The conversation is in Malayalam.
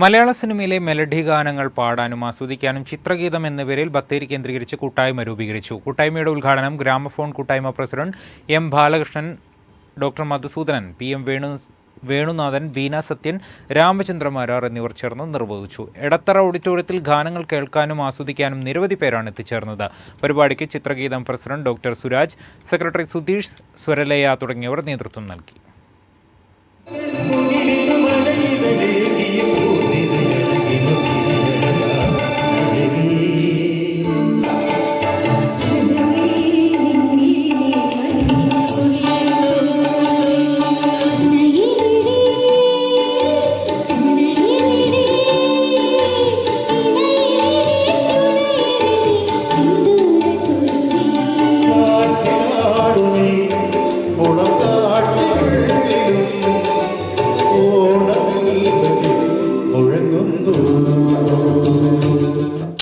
മലയാള സിനിമയിലെ മെലഡി ഗാനങ്ങൾ പാടാനും ആസ്വദിക്കാനും ചിത്രഗീതം എന്ന പേരിൽ ബത്തേരി കേന്ദ്രീകരിച്ച് കൂട്ടായ്മ രൂപീകരിച്ചു. കൂട്ടായ്മയുടെ ഉദ്ഘാടനം ഗ്രാമഫോൺ കൂട്ടായ്മ president M Balakrishnan doctor Madhusoodanan P M Venu Venunathan Beena Sathyan Ramachandramarar എന്നിവർ ചേർന്ന് നിർവഹിച്ചു. എടത്തറ ഓഡിറ്റോറിയത്തിൽ ഗാനങ്ങൾ കേൾക്കാനും ആസ്വദിക്കാനും നിരവധി പേരാണ് എത്തിച്ചേർന്നത്. പരിപാടിക്ക് Chithrageetham president doctor Suraj secretary Sudheesh Swaralaya തുടങ്ങിയവർ നേതൃത്വം നൽകി.